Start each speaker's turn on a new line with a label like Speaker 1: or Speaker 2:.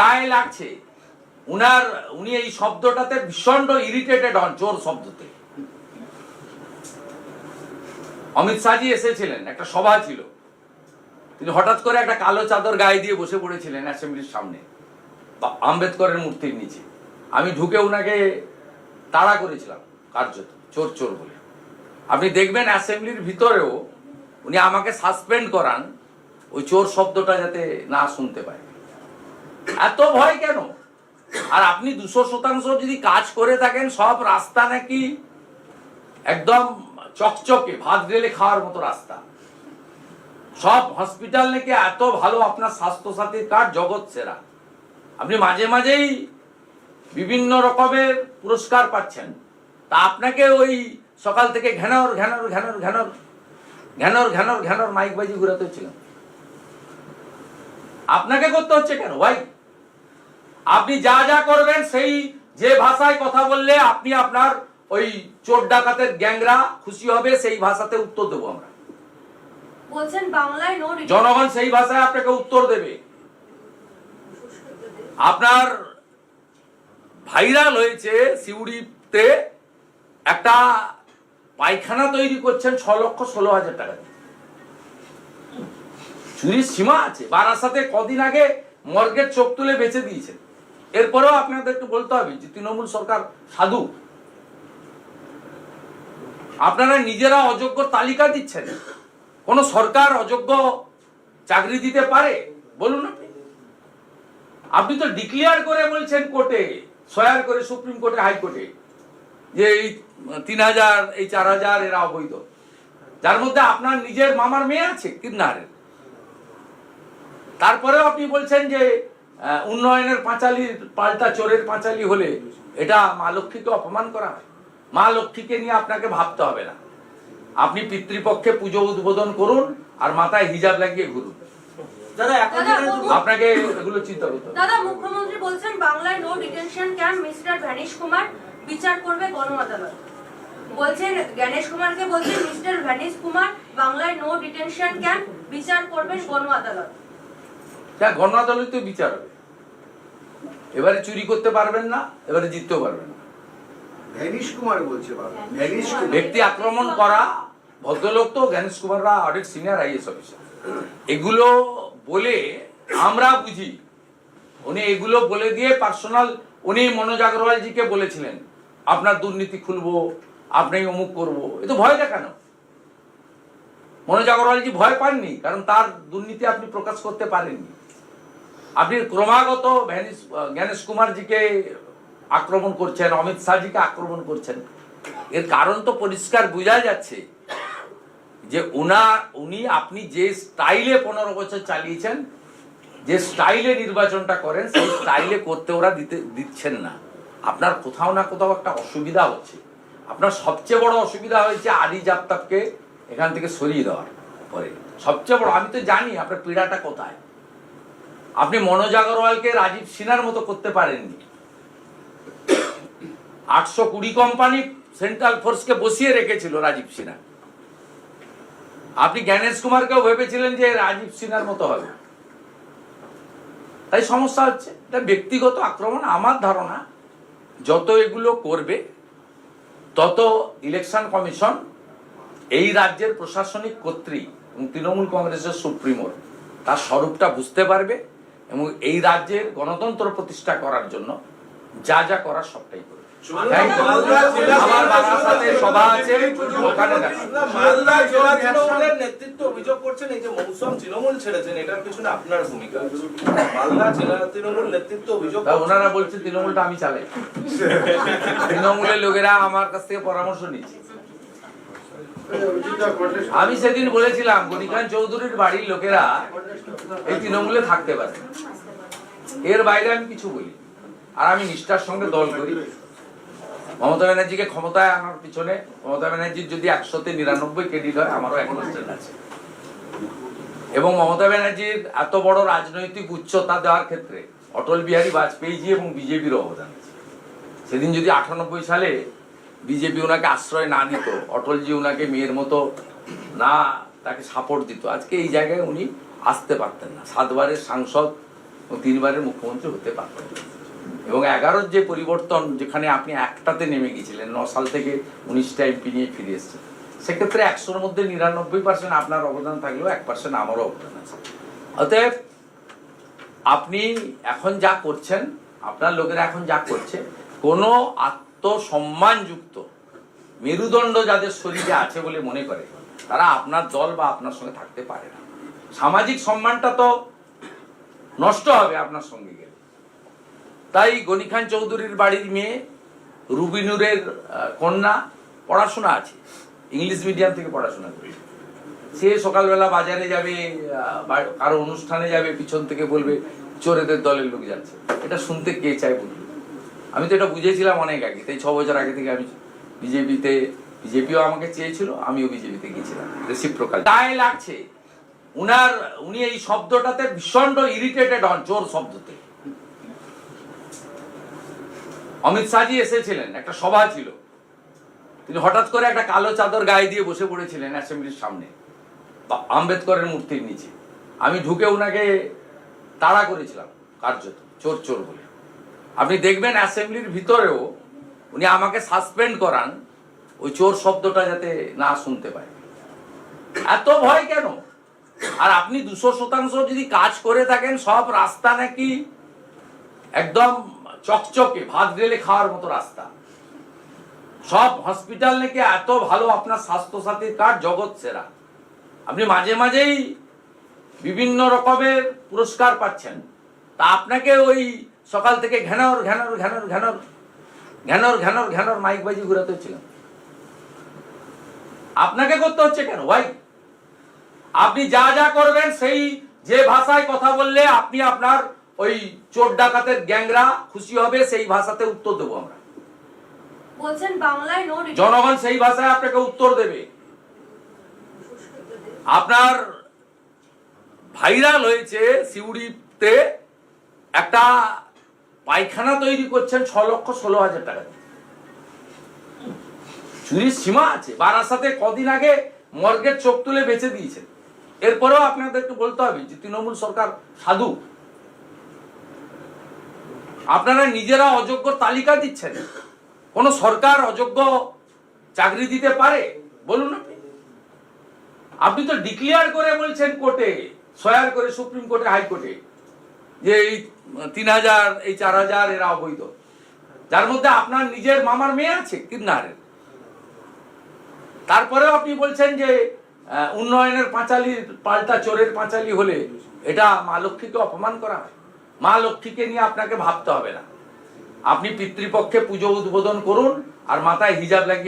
Speaker 1: গায়ে লাগছে। উনার, উনি এই শব্দটাতে ভীষণ ইরিটেটেড হন, চোর শব্দতে। অমিত শাহজি এসেছিলেন, একটা সভা ছিল। তিনি হঠাৎ করে একটা কালো চাদর গায়ে দিয়ে বসে পড়েছিলেন অ্যাসেম্বলির সামনে আম্বেদকরের মূর্তির নিচে। আমি ঢুকে উনাকে তাড়া করেছিলাম, কার্যত, চোর চোর বলে। আপনি দেখবেন অ্যাসেম্বলির ভিতরেও উনি আমাকে সাসপেন্ড করান, ওই চোর শব্দটা যাতে না শুনতে পায়। এত ভয় কেন? আর আপনি দুশো শতাংশ যদি কাজ করে থাকেন, সব রাস্তা নাকি একদম চকচকে, ভাত ঢেলে খাওয়ার মতো রাস্তা। সব হসপিটাল নাকি এত ভালো আপনার স্বাস্থ্য স্বাস্থ্যসাথীর কার্ড, জগৎ সেরা। আপনি মাঝে মাঝেই বিভিন্ন রকমের পুরস্কার পাচ্ছেন। তা আপনাকে ওই সকাল থেকে ঘ্যানর ঘ্যানর ঘ্যানর ঘ্যানর ঘ্যানর ঘ্যানর ঘ্যানর মাইক বাজি ঘুরাতে হচ্ছিল। আপনাকে করতে হচ্ছে কেন? ভাই আপনি যা যা করবেন সেই যে ভাষায় কথা বললে আপনি আপনার ওই চোর ডাকাতের গ্যাংরা খুশি হবে সেই ভাষাতে উত্তর দেবো আমরা।
Speaker 2: বলছেন বাংলায় নো
Speaker 1: জনগণ সেই ভাষায় আপনাকে উত্তর দেবে। আপনার ভাইরাল হয়েছে সিউড়িতে একটা পায়খানা তৈরি করছেন ছ লক্ষ ষোলো হাজার টাকা। চুরির সীমা আছে। বারাসাতে কদিন আগে মর্গের চোখ তুলে বেঁচে দিয়েছেন। এরপরেও আপনাদেরকে বলতে হবে যে তৃণমূল সরকার সাধু। আপনারা নিজেরা অযোগ্য তালিকা দিচ্ছেন। কোন সরকার অযোগ্য চাকরি দিতে পারে? বলুন আপনি। তো ডিক্লেয়ার করে বলছেন কোর্টে সয়ার করে সুপ্রিম কোর্টে হাইকোর্টে যে এই তিন হাজার, এই চার হাজার এরা অবৈধ। যার মধ্যে আপনার নিজের মামার মেয়ে আছে, কিন্নারের। তারপরেও আপনি বলছেন যে উন্নয়নের পাঁচালির পাল্টা চোরের পাঁচালি হলে এটা মা লক্ষ্মীকে অপমান করা হয়। মা লক্ষ্মীকে নিয়ে আপনাকে ভাবতে হবে না। আপনি পিতৃপক্ষে পুজো উদ্বোধন করুন আর মাথায় হিজাব লাগিয়ে ঘুরুন।
Speaker 3: দাদা এখন
Speaker 2: দাদা,
Speaker 3: যেখানে
Speaker 2: বলুন।
Speaker 1: আপনাকে এগুলো চিন্তা করতে
Speaker 2: দাদা মুখ্যমন্ত্রী বলছেন বাংলায় no detention camp mister vanish Kumar বিচার করবে গণ আদালত বলছেন কুমারকে বলছেন মিস্টার ভ্যানিশ কুমার বাংলায় নো ডিটেনশন ক্যাম্প বিচার করবেন গণ আদালত
Speaker 1: গণ আদালতে বিচার হবে। এবারে চুরি করতে পারবেন না এবারে জিততেও পারবেন না।
Speaker 4: কুমার বলছে
Speaker 1: ব্যক্তি আক্রমণ করা ভদ্রলোক তো জ্ঞানেশ কুমাররা অনেক সিনিয়র আইএস অফিসার এগুলো বলে আমরা বুঝি। উনি এগুলো বলে দিয়ে পার্সোনাল উনি মনোজ আগরওয়ালজিকে বলেছিলেন আপনার দুর্নীতি খুলবো আপনি অমুক করব। এ তো ভয় দেখানো। মনোজ আগরওয়ালজি ভয় পাননি কারণ তার দুর্নীতি আপনি প্রকাশ করতে পারেননি। আপনি ক্রমাগত জ্ঞানেশ কুমারজিকে আক্রমণ করছেন, অমিত শাহজিকে আক্রমণ করছেন। এর কারণ তো পরিষ্কার বোঝা যাচ্ছে যে উনা, উনি, আপনি যে স্টাইলে পনেরো বছর চালিয়েছেন, যে স্টাইলে নির্বাচনটা করেন, সেই স্টাইলে করতে ওরা দিতে, দিচ্ছেন না। আপনার কোথাও না কোথাও একটা অসুবিধা হচ্ছে। আপনার সবচেয়ে বড় অসুবিধা হয়েছে আলী জাপ্তাবকে এখান থেকে সরিয়ে দেওয়ার পরে। সবচেয়ে বড়, আমি তো জানি আপনার পীড়াটা কোথায়। আপনি মনোজ আগরওয়ালকে রাজীব সিনহার মতো করতে পারেননি। আটশো কুড়ি কোম্পানি সেন্ট্রাল ফোর্সকে বসিয়ে রেখেছিল রাজীব সিনহা। আপনি জ্ঞানেশ কুমারকেও ভেবেছিলেন যে রাজীব সিনহার মতো হবে। তাই সমস্যা হচ্ছে, এটা ব্যক্তিগত আক্রমণ, আমার ধারণা। যত এগুলো করবে, তত ইলেকশন কমিশন এই রাজ্যের প্রশাসনিক কর্তৃ এবং তৃণমূল কংগ্রেসের সুপ্রিমোর তার স্বরূপটা বুঝতে পারবে। এবং এই রাজ্যের গণতন্ত্র প্রতিষ্ঠা করার জন্য যা যা করার সবটাই করবে। Thank you. আমার সভা আছে ওখানে
Speaker 3: মালদা জেলা তৃণমূলের নেতৃত্ব অভিযোগ করছেন এই যে মৌসুম তৃণমূল ছেড়েছেন এটার পিছনে আপনার ভূমিকা মালদা জেলা তৃণমূল নেতৃত্ব অভিযোগ
Speaker 1: ওনারা বলছে তৃণমূলটা আমি চালাই। তৃণমূলের লোকেরা আমার কাছ থেকে পরামর্শ নিচ্ছে আমি সেদিন বলেছিলাম, গণিকান চৌধুরীর বাড়ির লোকেরা এই তৃণমূলে থাকতে পারে। এর বাইরে আমি কিছু বলি আর আমি নিষ্ঠার সঙ্গে দল করি। মমতা ব্যানার্জিকে ক্ষমতায় আনার পিছনে, মমতা ব্যানার্জির যদি একশোতে নিরানব্বই ক্রেডিট হয়, আমারও এক পার্সেন্ট আছে। এবং মমতা ব্যানার্জির এত বড় রাজনৈতিক উচ্চতা দেওয়ার ক্ষেত্রে অটল বিহারী বাজপেয়ীজি এবং বিজেপির অবদান আছে। সেদিন যদি আটানব্বই সালে বিজেপি ওনাকে আশ্রয় না দিত, অটলজি ওনাকে মেয়ের মতো না, তাকে সাপোর্ট দিত। আজকে এই জায়গায় উনি আসতে পারতেন না। সাতবারের সাংসদ এবং তিনবারের মুখ্যমন্ত্রী হতে পারতেন এবং এগারোর যে পরিবর্তন, যেখানে আপনি একটাতে নেমে গিয়েছিলেন ন সাল থেকে উনিশটা এমপি নিয়ে ফিরে এসেছেন, সেক্ষেত্রে একশোর মধ্যে নিরানব্বই পার্সেন্ট আপনার অবদান থাকলেও এক পার্সেন্ট আমারও অবদান আছে। অতএব আপনি এখন যা করছেন, আপনার লোকেরা এখন যা করছে, কোনো আত্মসম্মানযুক্ত মেরুদণ্ড যাদের শরীরে আছে বলে মনে করে, তারা আপনার দল বা আপনার সঙ্গে থাকতে পারে না। সামাজিক সম্মানটা তো নষ্ট হবে আপনার সঙ্গে গেলে। তাই গনি খান চৌধুরীর বাড়ির মেয়ে রুবিনুরের কন্যা পড়াশোনা আছে। ইংলিশ মিডিয়াম থেকে পড়াশোনা করেছে সে সকালবেলা বাজারে যাবে কারও অনুষ্ঠানে যাবে, পিছন থেকে বলবে, চোরেদের দলের লোক যাচ্ছে। এটা শুনতে কে চায় বলবে আমি তো এটা বুঝেছিলাম অনেক আগে, তাই ছ বছর আগে থেকে আমি বিজেপিতে, বিজেপিও আমাকে চেয়েছিল, আমিও বিজেপিতে গিয়েছিলাম, রেসিপ্রোকাল। গায়ে লাগছে, উনার, উনি এই শব্দটাতে ভীষণ ইরিটেটেড হন, চোর শব্দতে। অমিত শাহজি এসেছিলেন, একটা সভা ছিল। তিনি হঠাৎ করে একটা কালো চাদর গায়ে দিয়ে বসে পড়েছিলেন অ্যাসেম্বলির সামনে আম্বেদকরের মূর্তির নিচে। আমি ঢুকে ওনাকে তাড়া করেছিলাম, কার্যত, চোর চোর বলে। আপনি দেখবেন অ্যাসেম্বলির ভিতরেও উনি আমাকে সাসপেন্ড করান, ওই চোর শব্দটা যাতে না শুনতে পায়। এত ভয় কেন? আর আপনি দুশো শতাংশ যদি কাজ করে থাকেন, সব রাস্তা নাকি একদম চকচকে, ভাত গেলে খাওয়ার মতো রাস্তা। সব হসপিটাল নাকি এত ভালো আপনার স্বাস্থ্য সাথীর কার্ড জগৎ সেরা। আপনি মাঝে মাঝেই বিভিন্ন রকমের পুরস্কার পাচ্ছেন। তা আপনাকে ওই সকাল থেকে ঘ্যানর ঘ্যানর ঘ্যানর ঘ্যানর ঘ্যানর ঘ্যানর ঘ্যানর মাইক বাজি ঘুরাতে হচ্ছিল। আপনাকে করতে হচ্ছে কেন? ভাই আপনি যা যা করবেন সেই যে ভাষায় কথা বললে আপনি আপনার ওই চোর ডাকাতের গ্যাংরা খুশি হবে সেই ভাষাতে উত্তর দেবো আমরা।
Speaker 2: বলছেন বাংলায় নো
Speaker 1: জনগণ সেই ভাষায় আপনাকে উত্তর দেবে। আপনার ভাইরাল হয়েছে সিউড়িতে একটা পায়খানা তৈরি করছেন ছ লক্ষ ষোলো হাজার টাকা চুরির সীমা আছে। বারাসাতে কদিন আগে মর্গের চোখ তুলে বেঁচে দিয়েছেন। এরপরেও আপনাদের একটু বলতে হবে যে তৃণমূল সরকার সাধু। আপনারা নিজেরা অযোগ্য তালিকা দিচ্ছেন। কোন সরকার অযোগ্য চাকরি দিতে পারে? বলুন আপনি আপনি তো ডিক্লেয়ার করে বলছেন কোর্টে সয়ার করে, সুপ্রিম কোর্টে, হাইকোর্টে। যে এই তিন হাজার এই চার হাজার এরা অবৈধ। যার মধ্যে আপনার নিজের মামার মেয়ে আছে, কিন্নারের। তারপরেও আপনি বলছেন যে উন্নয়নের পাঁচালি, পাল্টা চোরের পাঁচালি হলে এটা মা লক্ষ্মীকে অপমান করা হয়। মা লক্ষ্মীকে নিয়ে আপনাকে ভাবতে হবে না। আপনি পিতৃপক্ষে পুজো উদ্বোধন করুন আর মাথায় হিজাব লাগিয়ে